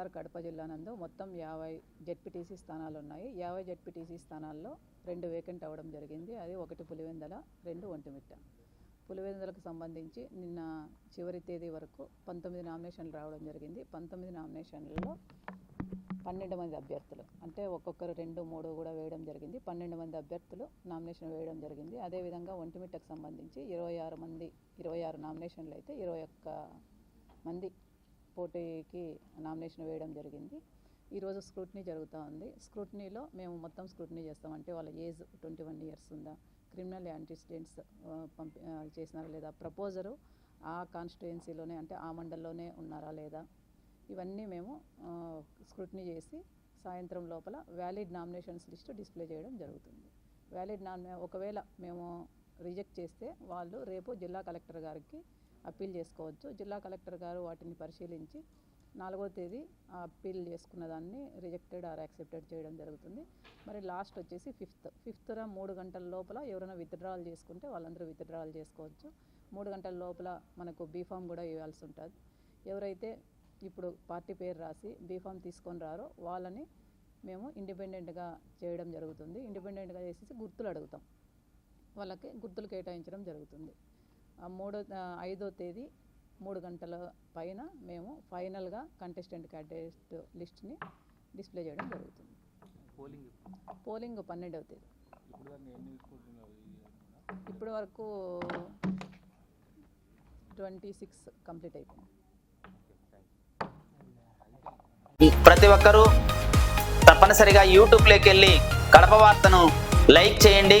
వైఎస్ఆర్ కడప జిల్లా నందు మొత్తం యాభై జెడ్పీటీసీ స్థానాలు ఉన్నాయి యాభై జెడ్పీటీసీ స్థానాల్లో రెండు వేకెంట్ అవ్వడం జరిగింది. అది ఒకటి పులివెందల రెండు ఒంటిమిట్ట. పులివెందులకు సంబంధించి నిన్న చివరి తేదీ వరకు పంతొమ్మిది నామినేషన్లు రావడం జరిగింది. పంతొమ్మిది నామినేషన్లలో పన్నెండు మంది అభ్యర్థులు. అంటే ఒక్కొక్కరు రెండు మూడు కూడా వేయడం జరిగింది. పన్నెండు మంది అభ్యర్థులు నామినేషన్ వేయడం జరిగింది. అదేవిధంగా ఒంటిమిట్టకు సంబంధించి ఇరవై ఆరు మంది ఇరవై ఆరు నామినేషన్లు అయితే ఇరవై ఒక్క మంది పోటీకి నామినేషన్ వేయడం జరిగింది. ఈరోజు స్క్రూటినీ జరుగుతూ ఉంది. స్క్రూటినీలో మేము మొత్తం స్క్రూటినీ చేస్తాం. అంటే వాళ్ళ ఏజ్ ట్వంటీ వన్ ఇయర్స్ ఉందా? క్రిమినల్ యాంటిసిడెంట్స్ పంపి చేసినారా లేదా? ప్రపోజరు ఆ కాన్స్టిట్యుయెన్సీలోనే అంటే ఆ మండలంలోనే ఉన్నారా లేదా? ఇవన్నీ మేము స్క్రూటినీ చేసి సాయంత్రం లోపల వ్యాలిడ్ నామినేషన్స్ లిస్టు డిస్ప్లే చేయడం జరుగుతుంది. వ్యాలిడ్ నామినే ఒకవేళ మేము రిజెక్ట్ చేస్తే వాళ్ళు రేపు జిల్లా కలెక్టర్ గారికి అప్పీల్ చేసుకోవచ్చు జిల్లా కలెక్టర్ గారు వాటిని పరిశీలించి నాలుగో తేదీ ఆ అప్పీల్ చేసుకున్న దాన్ని రిజెక్టెడ్ ఆర్ యాక్సెప్టెడ్ చేయడం జరుగుతుంది. మరి లాస్ట్ వచ్చేసి ఫిఫ్త్. ఫిఫ్త్న మూడు గంటల లోపల ఎవరైనా విత్డ్రావల్ చేసుకుంటే వాళ్ళందరూ విత్డ్రావల్ చేసుకోవచ్చు. మూడు గంటల లోపల మనకు బీఫామ్ కూడా ఇవ్వాల్సి ఉంటుంది. ఎవరైతే ఇప్పుడు పార్టీ పేరు రాసి బీఫామ్ తీసుకొని రారో వాళ్ళని మేము ఇండిపెండెంట్గా చేయడం జరుగుతుంది. ఇండిపెండెంట్గా చేసేసి గుర్తులు అడుగుతాం. వాళ్ళకి గుర్తులు కేటాయించడం జరుగుతుంది. మూడో ఐదో తేదీ మూడు గంటల పైన మేము ఫైనల్గా కంటెస్టెంట్ క్యాండిడేట్ లిస్ట్ని డిస్ప్లే చేయడం జరుగుతుంది. పోలింగ్ పోలింగ్ పన్నెండవ తేదీ. ఇప్పటి వరకు ట్వంటీ సిక్స్ కంప్లీట్ అయిపోయింది. ప్రతి ఒక్కరూ తప్పనిసరిగా యూట్యూబ్లోకి వెళ్ళి కడప వార్తను లైక్ చేయండి.